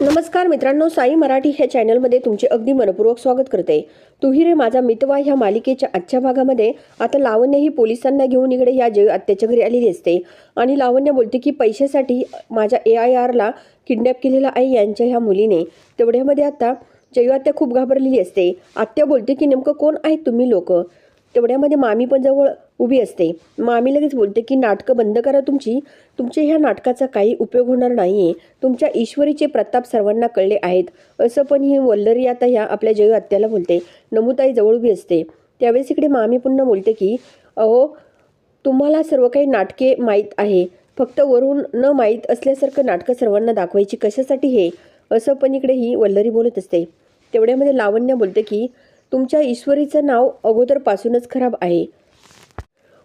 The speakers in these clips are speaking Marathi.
नमस्कार मित्रांनो साई मराठी ह्या चॅनलमध्ये तुमचे अगदी मनपूर्वक स्वागत करते. तुही रे माझा मितवा ह्या मालिकेच्या आजच्या भागामध्ये. आता लावण्य ही पोलिसांना घेऊन इकडे या जय आत्याच्या घरी आलेली असते. आणि लावण्य बोलते की पैशासाठी माझ्या ए आय आरला किडनॅप केलेला आहे यांच्या ह्या मुलीने. तेवढ्यामध्ये आता जयू आत्या खूप घाबरलेली असते. आत्या बोलते की नेमकं कोण आहेत तुम्ही लोक? तेवढ्यामध्ये मामी पण जवळ उभी असते. मामी लगेच बोलते की नाटकं बंद करा तुमची. तुमच्या ह्या नाटकाचा काही उपयोग होणार नाही आहे तुमच्या ईश्वरीचे प्रताप सर्वांना कळले आहेत. असं पण ही वल्लरी आता ह्या आपल्या जय आत्याला बोलते. नमुताई जवळ उभी असते. त्यावेळेस इकडे मामी पुन्हा बोलते की अहो तुम्हाला सर्व काही नाटके माहीत आहे. फक्त वरून न माहीत असल्यासारखं नाटकं सर्वांना दाखवायची कशासाठी हे? असं पण इकडे ही वल्लरी बोलत असते. तेवढ्यामध्ये लावण्य बोलते की तुमच्या ईश्वरीचं नाव अगोदरपासूनच खराब आहे.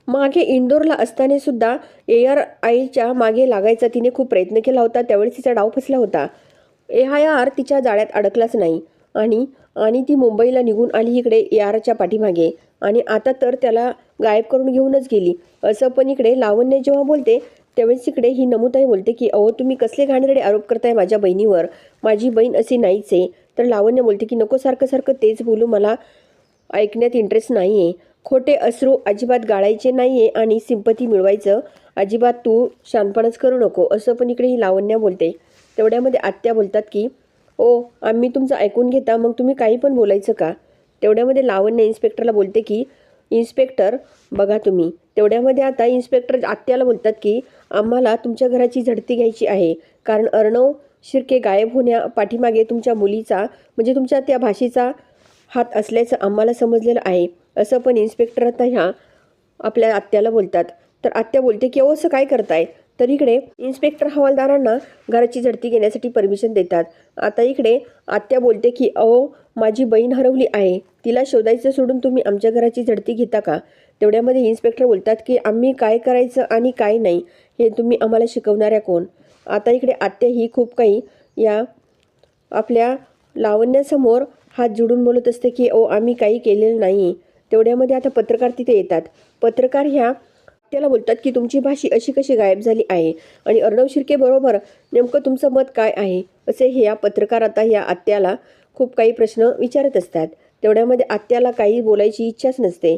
मागे इंदोरला असताना सुद्धा ए आर आयच्या मागे लागायचा तिने खूप प्रयत्न केला होता त्यावेळेस तिचा डाव फसला होता. ए आय आर तिच्या जाळ्यात अडकलाच नाही. आणि आणि ती मुंबईला निघून आली इकडे ए आरच्या पाठीमागे. आणि आता तर त्याला गायब करून घेऊनच गेली. असं पण इकडे लावण्य जेव्हा बोलते त्यावेळेस इकडे ही नमुताई बोलते की अहो तुम्ही कसले घाणेरडे आरोप करताय माझ्या बहिणीवर? माझी बहीण अशी नाहीच आहे. तर लावण्य बोलते की नको सारखं सारखं तेच बोलू मला ऐकण्यात इंटरेस्ट नाही आहे खोटे अश्रू अजिबात गाळायचे नाही आहे आणि सिंपती मिळवायचं अजिबात तू शानपणच करू नको. असं पण इकडे ही लावण्या बोलते. तेवढ्यामध्ये आत्या बोलतात की ओ आम्ही तुमचं ऐकून घेता मग तुम्ही काही पण बोलायचं का? तेवढ्यामध्ये लावण्य इन्स्पेक्टरला बोलते की इन्स्पेक्टर बघा तुम्ही. तेवढ्यामध्ये आता इन्स्पेक्टर आत्याला बोलतात की आम्हाला तुमच्या घराची झडती घ्यायची आहे. कारण अर्णव शिर्के गायब होण्या पाठीमागे तुमच्या मुलीचा म्हणजे तुमच्या त्या भाषेचा हात असल्याचं आम्हाला समजलेलं आहे असं पण इन्स्पेक्टर आता ह्या आपल्या आत्याला बोलतात. तर आत्या बोलते की अहो असं काय करताय? तर इकडे इन्स्पेक्टर हवालदारांना घराची झडती घेण्यासाठी परमिशन देतात. आता इकडे आत्या बोलते की अहो माझी बहीण हरवली आहे. तिला शोधायचं सोडून तुम्ही आमच्या घराची झडती घेता का? तेवढ्यामध्ये इन्स्पेक्टर बोलतात की आम्ही काय करायचं आणि काय नाही? हे तुम्ही आम्हाला शिकवणाऱ्या कोण? आता इकडे आत्या ही खूप काही या आपल्या लावण्यासमोर हात जोडून बोलत असते की ओ आम्ही काही केलेलं नाही. तेवढ्यामध्ये आता पत्रकार तिथे येतात. पत्रकार ह्या त्याला बोलतात की तुमची भाषी अशी कशी गायब झाली आहे? आणि अर्णव शिर्केबरोबर नेमकं तुमचं मत काय आहे? असे हे या पत्रकार आता ह्या आत्याला खूप काही प्रश्न विचारत असतात. तेवढ्यामध्ये आत्याला काही बोलायची इच्छाच नसते.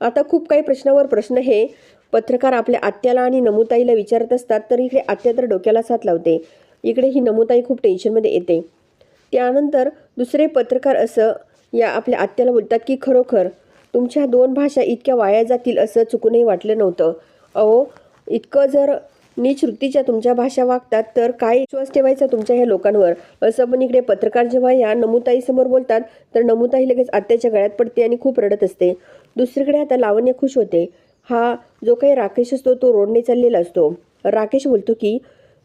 आता खूप काही प्रश्नावर प्रश्न हे पत्रकार आपल्या आत्याला आणि नमुताईला विचारत असतात तर इकडे आत्या तर डोक्याला साथ लावते. इकडे ही नमुताई खूप टेन्शनमध्ये येते. त्यानंतर दुसरे पत्रकार असं या आपल्या आत्याला बोलतात की खरोखर तुमच्या दोन भाषा इतक्या वाया जातील असं चुकूनही वाटलं नव्हतं. अहो इतकं जर नीच वृत्तीच्या तुमच्या भाषा वागतात तर काय विश्वास ठेवायचा तुमच्या ह्या लोकांवर? असं पण इकडे पत्रकार जेव्हा या नमुताईसमोर बोलतात तर नमुताई लगेच आत्याच्या गळ्यात पडते आणि खूप रडत असते. दुसरीकडे आता लावण्य खुश होते. हा जो काही राकेश असतो तो रोडने चाललेला असतो. राकेश बोलतो की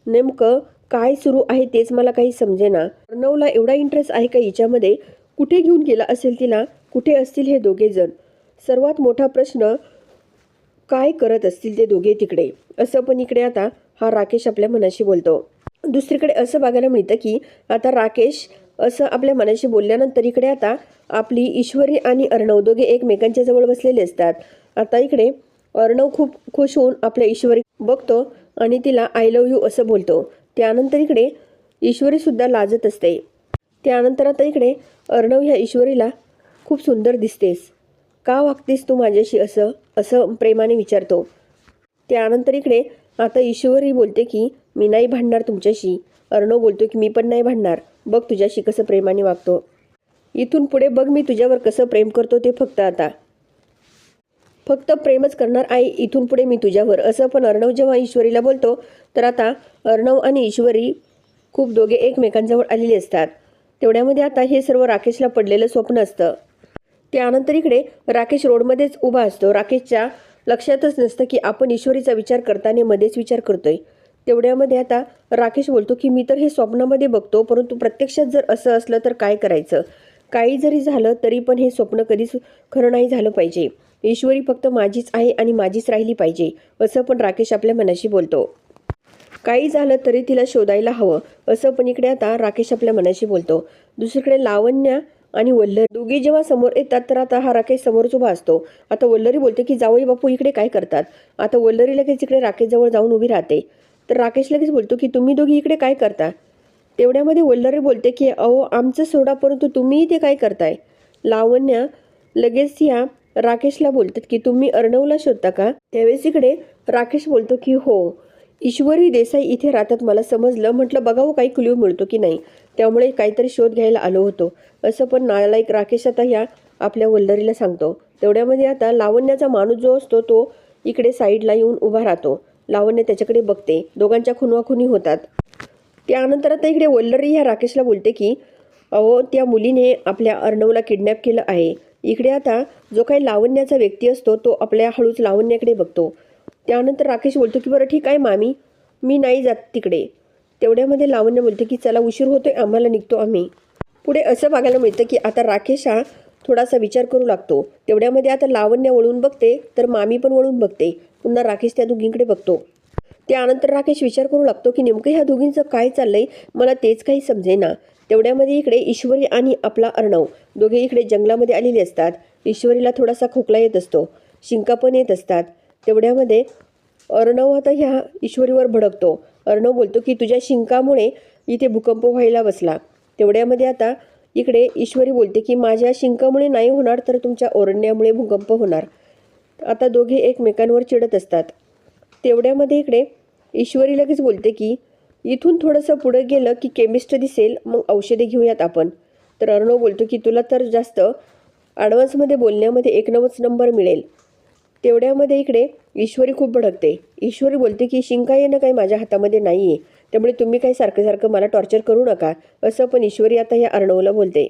नेमकं काय सुरू आहे तेच मला काही समजेना. अर्णवला एवढा इंटरेस्ट आहे का हिच्यामध्ये? कुठे घेऊन गेला असेल तिला? कुठे असतील हे दोघे जण? सर्वात मोठा प्रश्न काय करत असतील ते दोघे तिकडे? असं पण इकडे आता हा राकेश आपल्या मनाशी बोलतो. दुसरीकडे असं बघायला मिळतं की आता राकेश असं आपल्या मनाशी बोलल्यानंतर इकडे आता आपली ईश्वरी आणि अर्णव दोघे एकमेकांच्या जवळ बसलेले असतात. आता इकडे अर्णव खूप खुश होऊन आपल्या ईश्वरी बघतो आणि तिला आय लव्ह यू असं बोलतो. त्यानंतर इकडे ईश्वरी सुद्धा लाजत असते. त्यानंतर आता इकडे अर्णव ह्या ईश्वरीला खूप सुंदर दिसतेस. का वागतेस तू माझ्याशी असं असं प्रेमाने विचारतो. त्यानंतर इकडे आता ईश्वरी बोलते की मी नाही भांडणार तुमच्याशी. अर्णव बोलतो की मी पण नाही भांडणार. बघ तुझ्याशी कसं प्रेमाने वागतो. इथून पुढे बघ मी तुझ्यावर कसं प्रेम करतो ते फक्त आता. फक्त प्रेमच करणार आहे इथून पुढे मी तुझ्यावर. असं पण अर्णव जेव्हा ईश्वरीला बोलतो तर आता अर्णव आणि ईश्वरी खूप दोघे एकमेकांजवळ आलेले असतात. तेवढ्यामध्ये आता हे सर्व राकेशला पडलेलं स्वप्न असतं. त्यानंतर इकडे राकेश रोडमध्येच उभा असतो. राकेशच्या लक्षातच नसतं की आपण ईश्वरीचा विचार करताना मध्येच विचार करतोय. तेवढ्यामध्ये आता राकेश बोलतो की मी तर हे स्वप्नामध्ये बघतो परंतु प्रत्यक्षात जर असं असलं तर काय करायचं? काही जरी झालं तरी पण हे स्वप्न कधीच खरं नाही झालं पाहिजे. ईश्वरी फक्त माझीच आहे आणि माझीच राहिली पाहिजे असं पण राकेश आपल्या मनाशी बोलतो. काही झालं तरी तिला शोधायला हवं असं पण इकडे आता राकेश आपल्या मनाशी बोलतो. दुसरीकडे लावण्या आणि वल्लरी दोघी जेव्हा समोर येतात तर आता हा राकेश समोरच उभा असतो. आता वल्लरी बोलते की जावई बापू इकडे काय करतात? आता वल्लरी लगेच इकडे राकेशजवळ जाऊन उभी राहते. तर राकेश लगेच बोलतो की तुम्ही दोघी इकडे काय करता? तेवढ्यामध्ये वल्लरी बोलते की अहो आमचं सोडा परंतु तुम्ही इथे काय करताय? लावण्या लगेच ह्या राकेशला बोलतात की तुम्ही अर्णवला शोधता का? त्यावेळेस इकडे राकेश बोलतो की हो. ईश्वरी देसाई इथे राहतात. मला समजलं. म्हटलं बघावं काही क्ल्यू मिळतो की नाही. त्यामुळे काहीतरी शोध घ्यायला आलो होतो. असं पण नालायक राकेश आता ह्या आपल्या वल्लरीला सांगतो. तेवढ्यामध्ये आता लावण्याचा माणूस जो असतो तो इकडे साईडला येऊन उभा राहतो. लावण्य त्याच्याकडे बघते. दोघांच्या खुनवाखुनी होतात. त्यानंतर आता इकडे वल्लरी ह्या राकेशला बोलते की अहो त्या मुलीने आपल्या अर्णवला किडनॅप केलं आहे. इकडे आता जो काही लावण्याचा व्यक्ती असतो तो आपल्या हळूच लावण्याकडे बघतो. त्यानंतर राकेश बोलतो की बरं ठीक आहे मामी मी नाही जात तिकडे. तेवढ्यामध्ये लावण्य बोलते की चला उशीर होतोय आम्हाला निघतो आम्ही. पुढे असं बघायला मिळतं की आता राकेश हा थोडासा विचार करू लागतो. तेवढ्यामध्ये आता लावण्य वळून बघते तर मामी पण वळून बघते. पुन्हा राकेश त्या दोघींकडे बघतो. त्यानंतर राकेश विचार करू लागतो की नेमकं ह्या दोघींचं काय चाललंय? मला तेच काही समजेना. तेवढ्यामध्ये इकडे ईश्वरी आणि आपला अर्णव दोघे इकडे जंगलामध्ये आलेले असतात. ईश्वरीला थोडासा खोकला येत असतो. शिंका पण येत असतात. तेवढ्यामध्ये अर्णव आता ह्या ईश्वरीवर भडकतो. अर्णव बोलतो की तुझ्या शिंकामुळे इथे भूकंप व्हायला बसला. तेवढ्यामध्ये आता इकडे ईश्वरी बोलते की माझ्या शिंकामुळे नाही होणार तर तुमच्या ओरडण्यामुळे भूकंप होणार. आता दोघे एकमेकांवर चिडत असतात. तेवढ्यामध्ये इकडे ईश्वरी लगेच बोलते की इथून थोडंसं पुढं गेलं की केमिस्ट दिसेल मग औषधे घेऊयात आपण. तर अर्णव बोलतो की तुला तर जास्त ॲडव्हान्समध्ये बोलण्यामध्ये एक नवच नंबर मिळेल. तेवढ्यामध्ये इकडे ईश्वरी खूप भडकते. ईश्वरी बोलते की शिंका येणं काही माझ्या हातामध्ये नाही आहे त्यामुळे तुम्ही काही सारखं सारखं मला टॉर्चर करू नका. असं पण ईश्वरी आता या अर्णवला बोलते.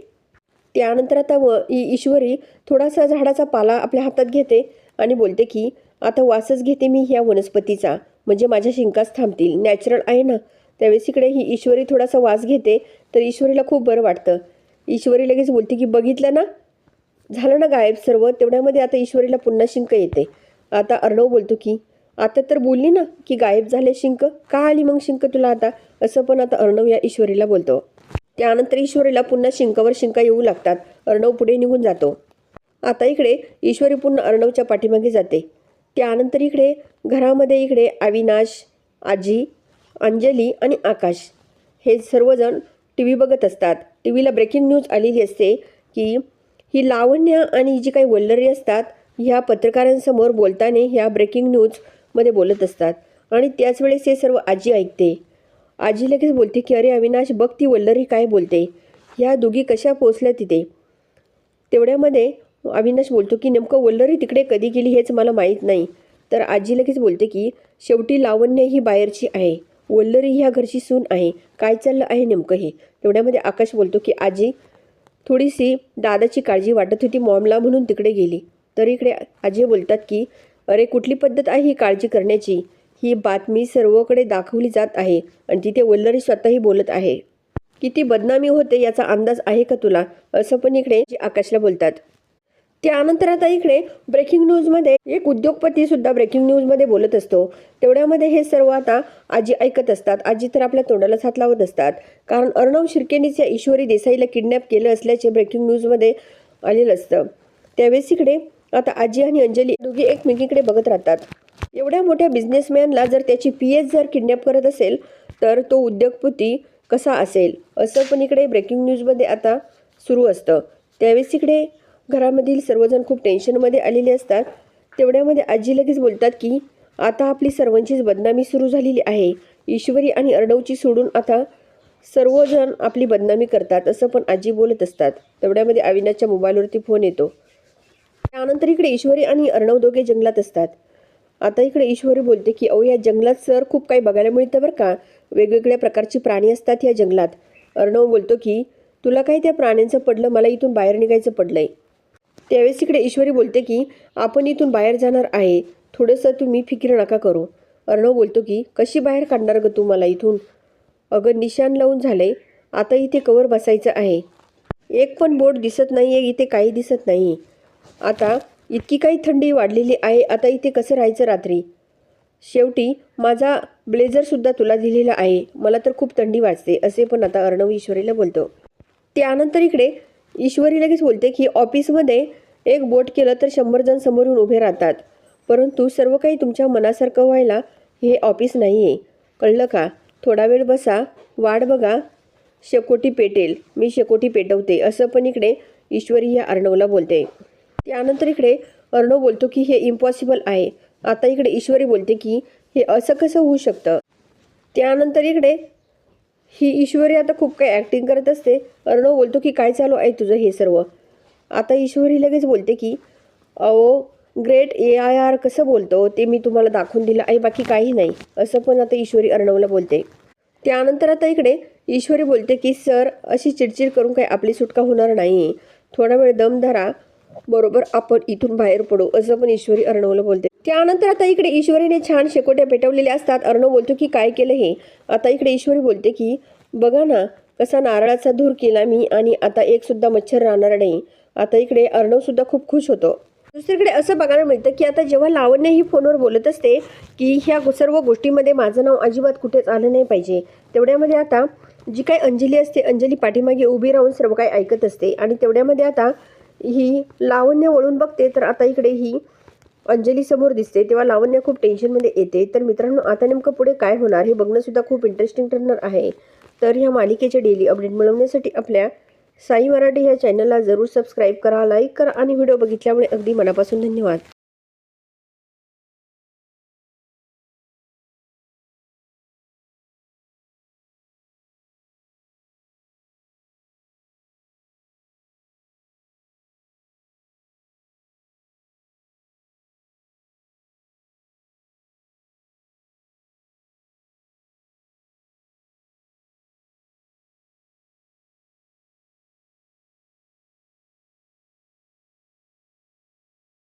त्यानंतर आता व ई ईश्वरी थोडासा झाडाचा पाला आपल्या हातात घेते आणि बोलते की आता वासच घेते मी ह्या वनस्पतीचा. म्हणजे माझ्या शिंकाच थांबतील. नॅचरल आहे ना? त्यावेळेस इकडे ही ईश्वरी थोडासा वास घेते तर ईश्वरीला खूप बरं वाटतं. ईश्वरी लगेच बोलते की बघितलं ना? झालं ना गायब सर्व? तेवढ्यामध्ये आता ईश्वरीला पुन्हा शिंक येते. आता अर्णव बोलतो की आता तर बोलली ना की गायब झाले शिंक? का आली मग शिंक तुला आता? असं पण आता अर्णव या ईश्वरीला बोलतो. त्यानंतर ईश्वरीला पुन्हा शिंकावर शिंका येऊ लागतात. अर्णव पुढे निघून जातो. आता इकडे ईश्वरी पुन्हा अर्णवच्या पाठीमागे जाते. त्यानंतर इकडे घरामध्ये इकडे अविनाश आजी अंजली आणि आकाश हे सर्वजण टी व्ही बघत असतात. टी व्हीला ब्रेकिंग न्यूज आलेली असते की ही लावण्य आणि जी काही वल्लरी असतात ह्या पत्रकारांसमोर बोलताना ह्या ब्रेकिंग न्यूजमध्ये बोलत असतात. आणि त्याच वेळेस हे सर्व आजी ऐकते. आजी लगेच बोलते की अरे अविनाश बघ ती वल्लरी काय बोलते. ह्या दोघी कशा पोचल्या तिथे? तेवढ्यामध्ये अविनाश बोलतो की नेमकं वल्लरी तिकडे कधी गेली हेच मला माहीत नाही. तर आजी लगेच बोलते की शेवटी लावण्य ही बाहेरची आहे. वल्लरी ह्या घरची सून आहे. काय चाललं आहे नेमकं हे? तेवढ्यामध्ये आकाश बोलतो की आजी थोडीशी दादाची काळजी वाटत होती मॉमला म्हणून तिकडे गेली. तर इकडे आजी बोलतात की अरे कुठली पद्धत आहे ही काळजी करण्याची? ही बातमी सर्वकडे दाखवली जात आहे आणि तिथे वल्लरी स्वतःही बोलत आहे. किती बदनामी होते याचा अंदाज आहे का तुला? असं पण इकडे आकाशला बोलतात. त्यानंतर आता इकडे ब्रेकिंग न्यूजमध्ये एक उद्योगपती सुद्धा ब्रेकिंग न्यूजमध्ये बोलत असतो. तेवढ्यामध्ये हे सर्व आता आजी ऐकत असतात. आजी तर आपल्या तोंडालाच हात लावत असतात. कारण अर्णव शिर्केनीच या ईश्वरी देसाईला किडनॅप केलं असल्याचे ब्रेकिंग न्यूजमध्ये आलेलं असतं. त्यावेळेस इकडे आता आजी आणि अंजली दोघी एकमेकीकडे बघत राहतात. एवढ्या मोठ्या बिझनेसमॅनला जर त्याची पी एच जर किडनॅप करत असेल तर तो उद्योगपती कसा असेल? असं पण इकडे ब्रेकिंग न्यूजमध्ये आता सुरू असतं. त्यावेळेस इकडे घरामधील सर्वजण खूप टेन्शनमध्ये आलेले असतात. तेवढ्यामध्ये आजी लगेच बोलतात की आता आपली सर्वांचीच बदनामी सुरू झालेली आहे. ईश्वरी आणि अर्णवची सोडून आता सर्वजण आपली बदनामी करतात असं पण आजी बोलत असतात. तेवढ्यामध्ये अविनाशच्या मोबाईलवरती फोन येतो. त्यानंतर इकडे ईश्वरी आणि अर्णव दोघे जंगलात असतात. आता इकडे ईश्वरी बोलते की अहो या जंगलात सर खूप काही बघायला मिळतं बरं का. वेगवेगळ्या प्रकारची प्राणी असतात या जंगलात. अर्णव बोलतो की तुला काही त्या प्राण्यांचं पडलं? मला इथून बाहेर निघायचं पडलंय. त्यावेळेस इकडे ईश्वरी बोलते की आपण इथून बाहेर जाणार आहे. थोडंसं तुम्ही फिकीर नका करू. अर्णव बोलतो की कशी बाहेर काढणार ग तू मला इथून? अगं निशाण लावून झालंय. आता इथे कवर बसायचं आहे. एक पण बोट दिसत नाही आहे इथे काही दिसत नाही. आता इतकी काही थंडी वाढलेली आहे आता इथे कसं राहायचं रात्री? शेवटी माझा ब्लेझरसुद्धा तुला दिलेला आहे. मला तर खूप थंडी वाजते असे पण आता अर्णव ईश्वरीला बोलतो. त्यानंतर इकडे ईश्वरी लगेच बोलते की ऑफिसमध्ये एक बोट केलं तर शंभर जण समोरून उभे राहतात. परंतु सर्व काही तुमच्या मनासारखं व्हायला हे ऑफिस नाही आहे कळलं का? थोडा वेळ बसा. वाट बघा. शेकोटी पेटेल. मी शेकोटी पेटवते. असं पण इकडे ईश्वरी ह्या अर्णवला बोलते. त्यानंतर इकडे अर्णव बोलतो की हे इम्पॉसिबल आहे. आता इकडे ईश्वरी बोलते की हे असं कसं होऊ शकतं? त्यानंतर इकडे ही ईश्वरी आता खूप काही ॲक्टिंग करत असते. अर्णव बोलतो की काय चालू आहे तुझं हे सर्व? आता ईश्वरी लगेच बोलते की अहो ग्रेट ए आय आर कसं बोलतो? ते मी तुम्हाला दाखवून दिलं. आहे बाकी काही नाही. असं पण आता ईश्वरी अर्णवला बोलते. त्यानंतर आता इकडे ईश्वरी बोलते की सर अशी चिडचिड करून काही आपली सुटका होणार नाही. थोडा वेळ दम धरा. बरोबर आपण इथून बाहेर पडू असं पण ईश्वरी अर्णवला बोलते. त्यानंतर आता इकडे ईश्वरीने छान शेकोट्या पेटवलेल्या असतात. अर्णव बोलतो की काय केलं हे? आता इकडे ईश्वरी बोलते की बघा ना कसा नारळाचा धूर केला मी आणि आता एक सुद्धा मच्छर राहणार नाही. आता इकडे अर्णव सुद्धा खूप खुश होतो. दुसरीकडे असं बघायला मिळतं की आता जेव्हा लावण्य ही फोनवर बोलत असते की ह्या सर्व गोष्टीमध्ये माझं नाव अजिबात कुठेच आलं नाही पाहिजे. तेवढ्यामध्ये आता जी काही अंजली असते अंजली पाठीमागे उभी राहून सर्व काही ऐकत असते आणि तेवढ्यामध्ये आता ही लावण्य वळून बघते तर आता इकडे ही अंजली समोर दिसते. तेव्हा लावण्य खूप टेन्शनमध्ये येते. तर मित्रांनो आता नेमकं पुढे काय होणार हे बघणंसुद्धा खूप इंटरेस्टिंग ठरणार आहे. तर ह्या मालिकेचे डेली अपडेट मिळवण्यासाठी आपल्या साई मराठी ह्या चॅनलला जरूर सबस्क्राईब करा लाईक करा आणि व्हिडिओ बघितल्यामुळे अगदी मनापासून धन्यवाद.